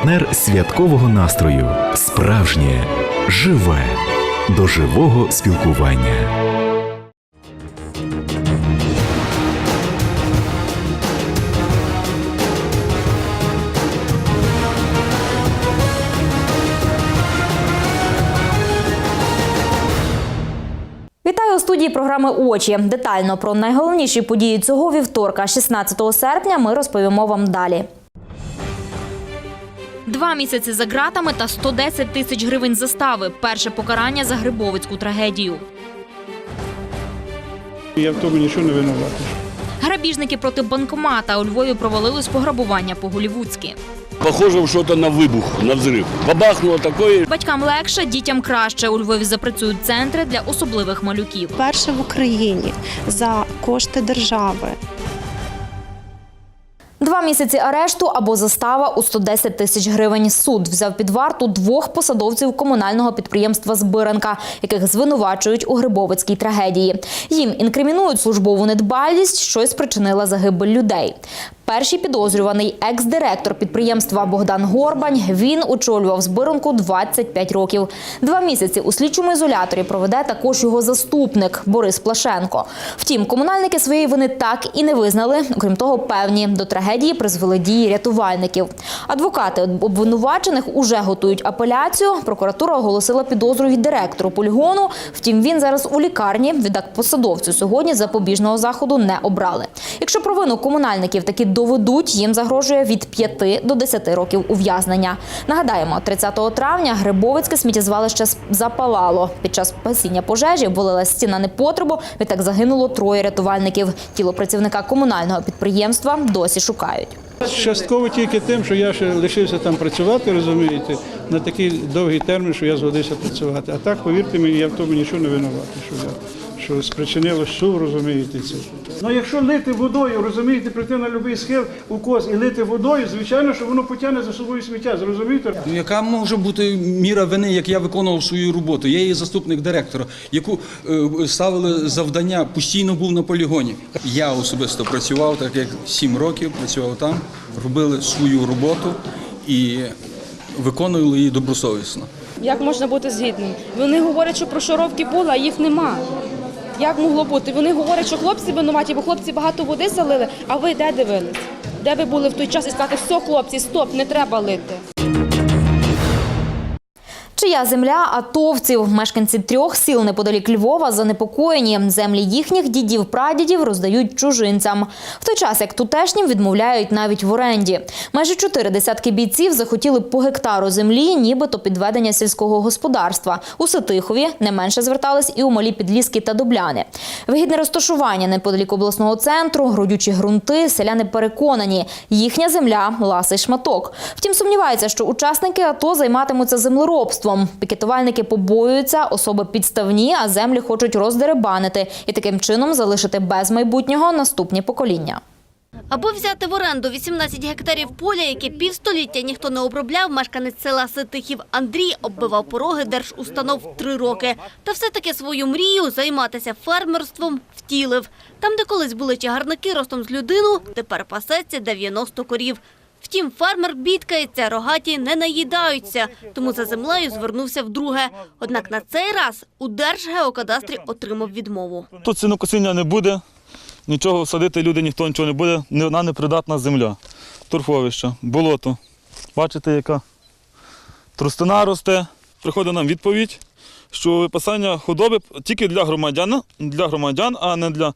партнер святкового настрою, справжнє, живе, до живого спілкування. Вітаю у студії програми Очі. Детально про найголовніші події цього вівторка, 16 серпня, ми розповімо вам далі. Два місяці за ґратами та 110 тисяч гривень застави. Перше покарання за Грибовицьку трагедію. Я в тому нічого не винуватий. Грабіжники проти банкомата у Львові провалилось пограбування по-голівудськи. Похоже что-то на выбух, на взрыв. Бабахнуло такое, Батькам легше, дітям краще. У Львові запрацюють центри для особливих малюків. Перше в Україні за кошти держави. Два місяці арешту або застава у 110 тисяч гривень. Суд взяв під варту двох посадовців комунального підприємства Збиранка, яких звинувачують у Грибовицькій трагедії. Їм інкримінують службову недбалість, що й спричинила загибель людей. Перший підозрюваний екс-директор підприємства Богдан Горбань. Він очолював збиранку 25 років. Два місяці у слідчому ізоляторі проведе також його заступник Борис Плашенко. Втім, комунальники своєї вини так і не визнали. Окрім того, певні до трагедії призвели дії рятувальників. Адвокати обвинувачених уже готують апеляцію. Прокуратура оголосила підозру від директору полігону. Втім, він зараз у лікарні. Відтак посадовцю сьогодні запобіжного заходу не обрали. Якщо провину комунальників таки доведуть, їм загрожує від 5 до 10 років ув'язнення. Нагадаємо, 30 травня Грибовицьке сміттєзвалище запалало. Під час пасіння пожежі ввалила стіна непотребу. Відтак загинуло троє рятувальників. Тіло працівника комунального підприємства досі шукають. Частково тільки тим, що я ще лишився там працювати, розумієте, на такий довгий термін, що я згодився працювати. А так, повірте мені, я в тому нічого не винуватий, що я що спричинило шум, розумієте, це. Ну якщо лити водою, розумієте, прийти на будь-який схил у коз і лити водою, звичайно, що воно потягне за собою сміття, зрозумієте? Ну, Яка може бути міра вини, як я виконував свою роботу? Я є заступник директора, яку е, ставили завдання, постійно був на полігоні. Я особисто працював, так як сім років працював там, робили свою роботу і виконували її добросовісно. Як можна бути згідним? Вони говорять, що прошоровки були, а їх нема. Як могло бути? Вони говорять, що хлопці винуваті, бо хлопці багато води залили, а ви де дивились? Де ви були в той час і сказати, все, хлопці, стоп, не треба лити. Чия земля атовців? Мешканці трьох сіл неподалік Львова занепокоєні. Землі їхніх дідів прадідів роздають чужинцям. В той час як тутешнім відмовляють навіть в оренді. Майже чотири десятки бійців захотіли по гектару землі, нібито підведення сільського господарства. У Ситихові не менше звертались і у малі підліски та дубляни. Вигідне розташування неподалік обласного центру, родючі ґрунти. Селяни переконані, їхня земля ласий шматок. Втім, сумніваються, що учасники АТО займатимуться землеробством. Пікетувальники побоюються, особи підставні, а землі хочуть роздеребанити і таким чином залишити без майбутнього наступні покоління. Аби взяти в оренду 18 гектарів поля, яке півстоліття ніхто не обробляв, мешканець села Ситихів Андрій оббивав пороги держустанов три роки. Та все-таки свою мрію займатися фермерством втілив. Там, де колись були чагарники ростом з людину, тепер пасеться 90 корів. Втім, фермер бідкається, рогаті не наїдаються, тому за землею звернувся вдруге. Однак на цей раз у Держгеокадастрі отримав відмову. Тут сінокосіння не буде, нічого садити люди ніхто нічого не буде, ні одна непридатна земля. Торфовище, болото. Бачите, яка тростина росте. Приходить нам відповідь, що випасання худоби тільки для громадян, для громадян а не для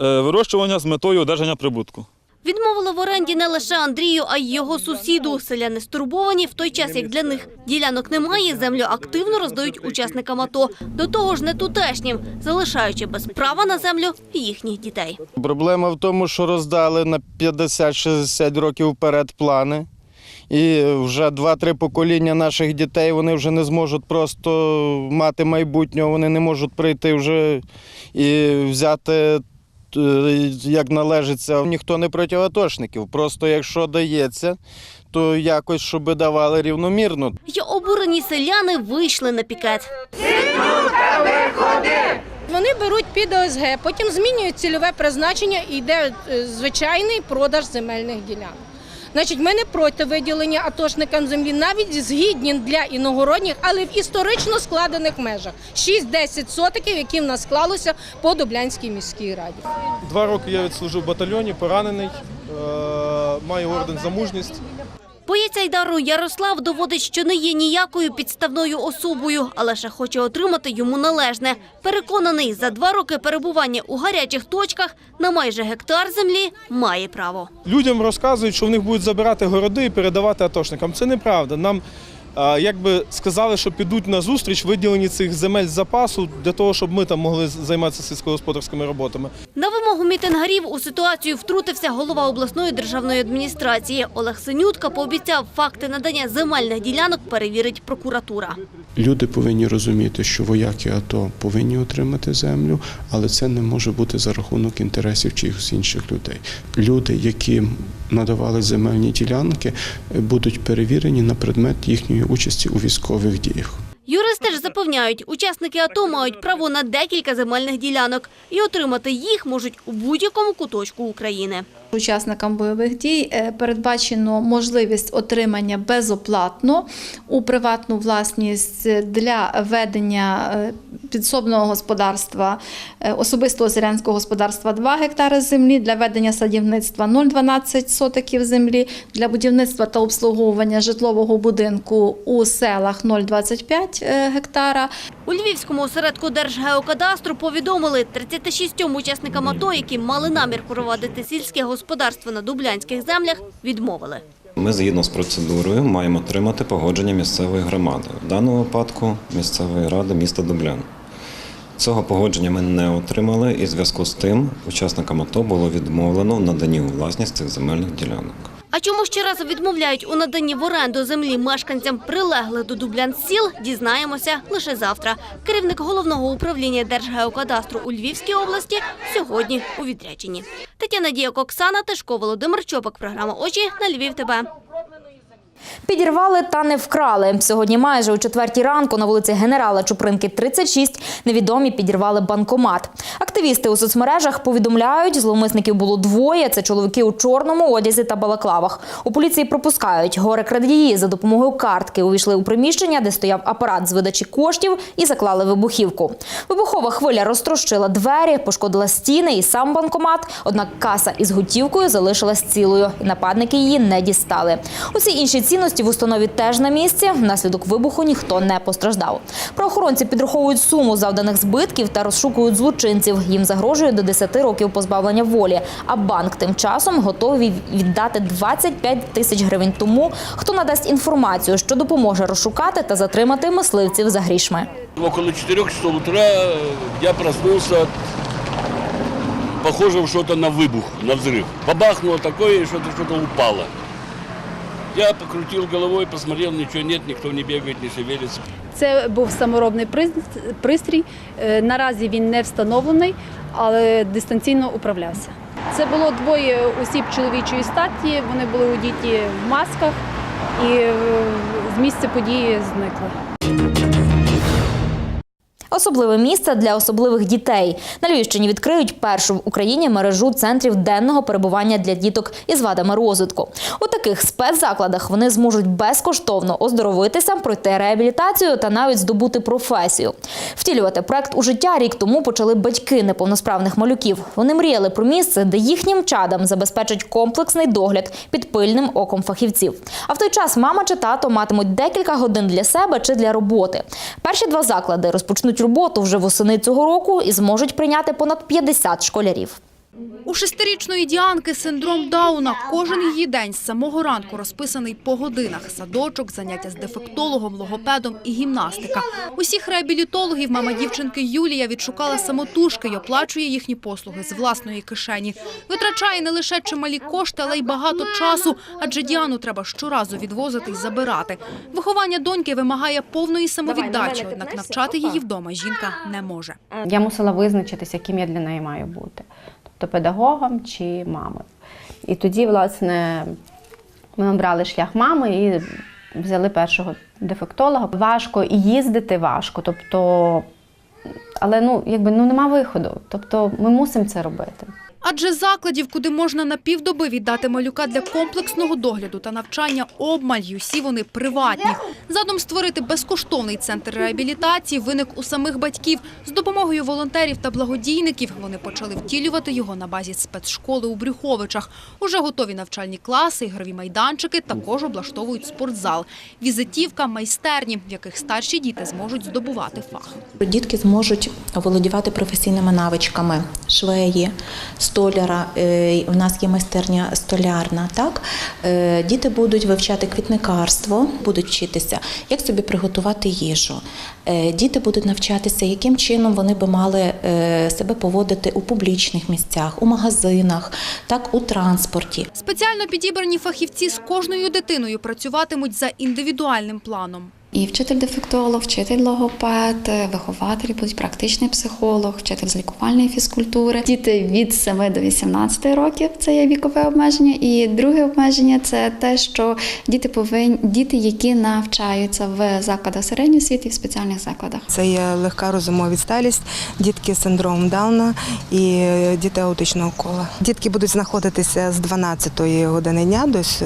е, вирощування з метою одержання прибутку. Відмовили в оренді не лише Андрію, а й його сусіду. Селяни стурбовані в той час, як для них ділянок немає, землю активно роздають учасникам АТО. До того ж не тутешнім, залишаючи без права на землю їхніх дітей. Проблема в тому, що роздали на 50-60 років вперед плани. І вже два-три покоління наших дітей вони вже не зможуть просто мати майбутнього, вони не можуть прийти вже і взяти як належиться. Ніхто не проти атошників. Просто якщо дається, то якось щоб давали рівномірно. Й обурені селяни вийшли на пікет. Вони беруть під ОСГ, потім змінюють цільове призначення і йде е, звичайний продаж земельних ділянок. Значить, ми не проти виділення атошникам землі, навіть згідні для іногородніх, але в історично складених межах. 6-10 сотиків, які в нас склалося по Дублянській міській раді. Два роки я відслужив в батальйоні, поранений, маю орден за мужність. Боєць Айдару Ярослав доводить, що не є ніякою підставною особою, а лише хоче отримати йому належне. Переконаний, за два роки перебування у гарячих точках на майже гектар землі має право. Людям розказують, що в них будуть забирати городи і передавати атошникам. Це неправда. Нам якби сказали, що підуть на зустріч виділені цих земель з запасу для того, щоб ми там могли займатися сільськогосподарськими роботами. На вимогу мітингарів у ситуацію втрутився голова обласної державної адміністрації. Олег Синютка пообіцяв факти надання земельних ділянок перевірить прокуратура. Люди повинні розуміти, що вояки АТО повинні отримати землю, але це не може бути за рахунок інтересів чиїхось інших людей. Люди, які надавали земельні ділянки, будуть перевірені на предмет їхньої участі у військових діях. Юристи ж запевняють, учасники АТО мають право на декілька земельних ділянок і отримати їх можуть у будь-якому куточку України. Учасникам бойових дій е, передбачено можливість отримання безоплатно у приватну власність для ведення е, підсобного господарства, е, особистого селянського господарства 2 гектари землі, для ведення садівництва 0,12 сотиків землі, для будівництва та обслуговування житлового будинку у селах 0,25 е, гектара. У Львівському осередку Держгеокадастру повідомили 36 учасникам АТО, які мали намір проводити сільське господарство на дублянських землях, відмовили. Ми згідно з процедурою маємо отримати погодження місцевої громади, в даному випадку місцевої ради міста Дублян. Цього погодження ми не отримали, і в зв'язку з тим учасникам АТО було відмовлено в наданні у власність цих земельних ділянок. А чому щоразу відмовляють у наданні в оренду землі мешканцям прилеглих до Дублян сіл, дізнаємося лише завтра. Керівник головного управління Держгеокадастру у Львівській області сьогодні у відрядженні. Тетяна Діяк, Оксана Тишко, Володимир Чопик. Програма «Очі» на Львів ТБ. Підірвали та не вкрали. Сьогодні майже о четвертій ранку на вулиці генерала Чупринки, 36, невідомі підірвали банкомат. Активісти у соцмережах повідомляють, зловмисників було двоє. Це чоловіки у чорному одязі та балаклавах. У поліції пропускають. Горе крадії за допомогою картки увійшли у приміщення, де стояв апарат з видачі коштів і заклали вибухівку. Вибухова хвиля розтрощила двері, пошкодила стіни і сам банкомат. Однак каса із готівкою залишилась цілою, нападники її не дістали. Усі інші цінності в установі теж на місці. Внаслідок вибуху ніхто не постраждав. Правоохоронці підраховують суму завданих збитків та розшукують злочинців. Їм загрожує до 10 років позбавлення волі. А банк тим часом готовий віддати 25 тисяч гривень тому, хто надасть інформацію, що допоможе розшукати та затримати мисливців за грішми. Около 4 часов утра я проснулся от похожего что-то на выбух, на взрыв. Бабахнуло такое, и что-то что-то упало. Я покрутил головой, посмотрел, ничего нет, никто не бегает, не шевелится. Це був саморобний пристрій. Е, Наразі він не встановлений, але дистанційно управлявся. Це було двоє осіб чоловічої статі. Вони були одіті в масках і е, з місця події зникли. Особливе місце для особливих дітей. На Львівщині відкриють першу в Україні мережу центрів денного перебування для діток із вадами розвитку. У таких спецзакладах вони зможуть безкоштовно оздоровитися, пройти реабілітацію та навіть здобути професію. Втілювати проект у життя рік тому почали батьки неповносправних малюків. Вони мріяли про місце, де їхнім чадам забезпечать комплексний догляд під пильним оком фахівців. А в той час мама чи тато матимуть декілька годин для себе чи для роботи. Перші два заклади розпочнуть роботу вже восени цього року і зможуть прийняти понад 50 школярів. У шестирічної Діанки синдром Дауна. Кожен її день з самого ранку розписаний по годинах. Садочок, заняття з дефектологом, логопедом і гімнастика. Усіх реабілітологів мама дівчинки Юлія відшукала самотужки й оплачує їхні послуги з власної кишені. Витрачає не лише чималі кошти, але й багато часу, адже Діану треба щоразу відвозити й забирати. Виховання доньки вимагає повної самовіддачі, однак навчати її вдома жінка не може. Я мусила визначитися, ким я для неї маю бути, тобто педагогом чи мамою. І тоді, власне, ми обрали шлях мами і взяли першого дефектолога. Важко і їздити важко, тобто, але ну, якби ну нема виходу. Тобто ми мусимо це робити. Адже закладів, куди можна на півдоби віддати малюка для комплексного догляду та навчання обмаль, усі вони приватні. Задум створити безкоштовний центр реабілітації виник у самих батьків. З допомогою волонтерів та благодійників вони почали втілювати його на базі спецшколи у Брюховичах. Уже готові навчальні класи, ігрові майданчики, також облаштовують спортзал. Візитівка, майстерні, в яких старші діти зможуть здобувати фах. Дітки зможуть володівати професійними навичками швеї, столяра. е, У нас є майстерня столярна. Так Е, діти будуть вивчати квітникарство, будуть вчитися, як собі приготувати їжу. Е, Діти будуть навчатися, яким чином вони би мали себе поводити у публічних місцях, у магазинах, так у транспорті. Спеціально підібрані фахівці з кожною дитиною працюватимуть за індивідуальним планом. І вчитель-дефектолог, вчитель логопед, вихователь, будуть практичний психолог, вчитель з лікувальної фізкультури. Діти від 7 до 18 років це є вікове обмеження. І друге обмеження це те, що діти повинні діти, які навчаються в закладах середньої освіти і в спеціальних закладах. Це є легка розумова відсталість, дітки з синдромом Дауна і діти аутичного кола. Дітки будуть знаходитися з 12 години дня до с-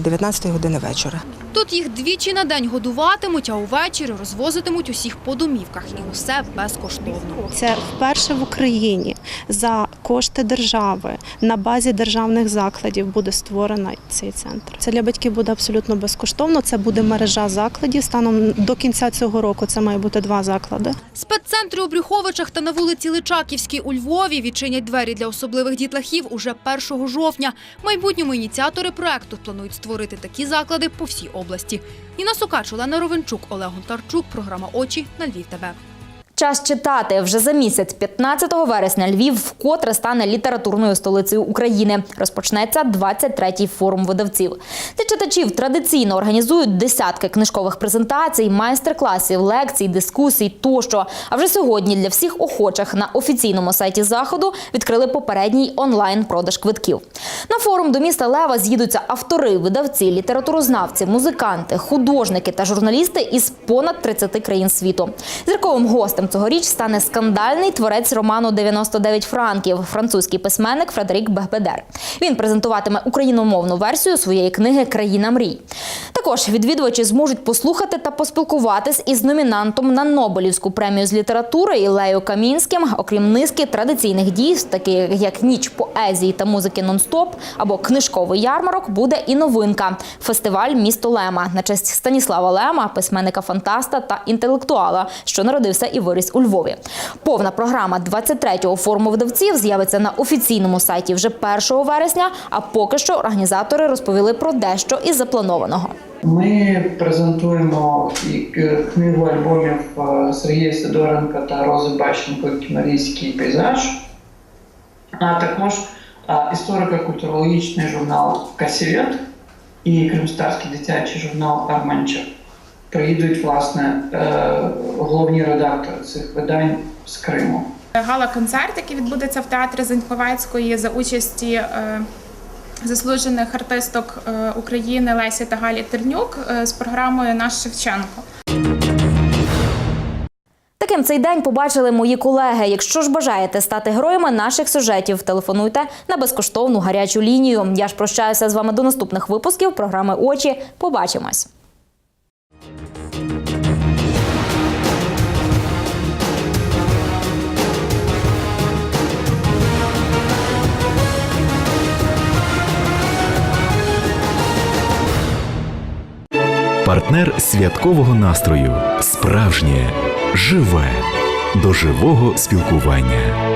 19 години вечора. Тут їх двічі на день годуватимуть, а увечері розвозитимуть усіх по домівках. І усе безкоштовно. Це вперше в Україні за кошти держави на базі державних закладів буде створено цей центр. Це для батьків буде абсолютно безкоштовно. Це буде мережа закладів. Станом до кінця цього року це має бути два заклади. Спеццентри у Брюховичах та на вулиці Личаківській у Львові відчинять двері для особливих дітлахів уже 1 жовтня. В майбутньому ініціатори проекту планують створити такі заклади по всій області. Ніна Сукач, Олена Ровенчук, Олег Гонтарчук. Програма Очі на Львів. ТВ. Час читати вже за місяць, 15 вересня, Львів вкотре стане літературною столицею України. Розпочнеться 23-й форум видавців. Для читачів традиційно організують десятки книжкових презентацій, майстер-класів, лекцій, дискусій тощо. А вже сьогодні для всіх охочих на офіційному сайті заходу відкрили попередній онлайн-продаж квитків. На форум до міста Лева з'їдуться автори, видавці, літературознавці, музиканти, художники та журналісти із понад 30 країн світу. Зірковим гостем цьогоріч стане скандальний творець роману «99 франків, французький письменник Фредерік Бехбедер. Він презентуватиме україномовну версію своєї книги Країна мрій. Також відвідувачі зможуть послухати та поспілкуватись із номінантом на Нобелівську премію з літератури Ілею Камінським, окрім низки традиційних дій, таких як ніч поезії та музики нон-стоп або книжковий ярмарок, буде і новинка фестиваль місто Лема на честь Станіслава Лема, письменника фантаста та інтелектуала, що народився і виріс у Львові. Повна програма 23-го форуму видавців з'явиться на офіційному сайті вже 1 вересня. А поки що організатори розповіли про дещо із запланованого. Ми презентуємо книгу альбомів е, Сергія Сидоренка та Рози Бащенко «Кімерійський пейзаж, а також е, історико-культурологічний журнал Касівет і кримстарський дитячий журнал Арменчик. Приїдуть власне е, головні редактори цих видань з Криму. Гала-концерт, який відбудеться в театрі Заньковецької за участі е, заслужених артисток е, України Лесі та Галі Тернюк з програмою Наш Шевченко. Таким цей день побачили мої колеги. Якщо ж бажаєте стати героями наших сюжетів, телефонуйте на безкоштовну гарячу лінію. Я ж прощаюся з вами до наступних випусків програми Очі. Побачимось. Партнер святкового настрою. Справжнє, живе, до живого спілкування.